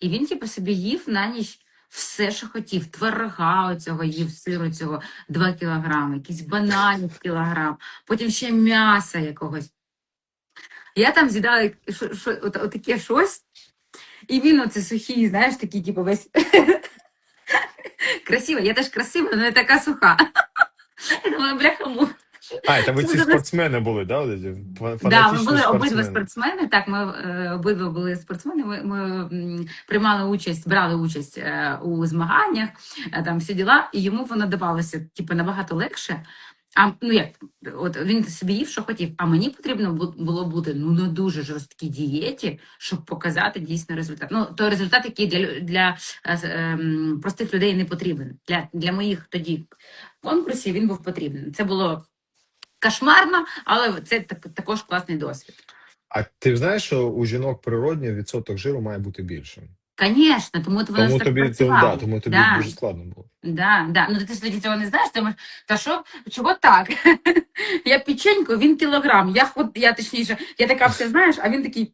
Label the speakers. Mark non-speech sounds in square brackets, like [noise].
Speaker 1: І він, типу, собі їв на ніч все, що хотів. Творога оцього їв, сиру цього 2 кілограми, якісь бананів кілограм, потім ще м'яса якогось. Я там з'їдала таке щось, і він оце сухий, знаєш, такий, типу, весь [laughs] красивий. Я теж красива, але не така суха. [laughs] Я думаю, бляха муха.
Speaker 2: А, це ви ці спортсмени були, да?
Speaker 1: Да, ми були обидва
Speaker 2: спортсмени?
Speaker 1: Так, ми е, обидва були спортсмени. Ми, ми приймали участь, брали участь е, у змаганнях, е, там всі діла, і йому воно давалося типу, набагато легше. А ну як, от він собі їв, що хотів. А мені потрібно бу- було бути ну на дуже жорсткій дієті, щоб показати дійсно результат. Ну той результат, який для для ем, простих людей не потрібен. Для, для моїх тоді конкурсів він був потрібен. Це було кошмарно, але це так, також класний досвід.
Speaker 2: А ти знаєш, що у жінок природньо відсоток жиру має бути більшим?
Speaker 1: Звісно, тому воно
Speaker 2: Тому
Speaker 1: так
Speaker 2: тобі, це,
Speaker 1: працювало.
Speaker 2: да, тому тобі
Speaker 1: Да.
Speaker 2: дуже складно було.
Speaker 1: Да, да. Ну ти ж тоді цього не знаєш, думаєш, та що, чого так? [laughs] я печеньку, він кілограм, я ход, я точніше, я така все знаєш, а він такий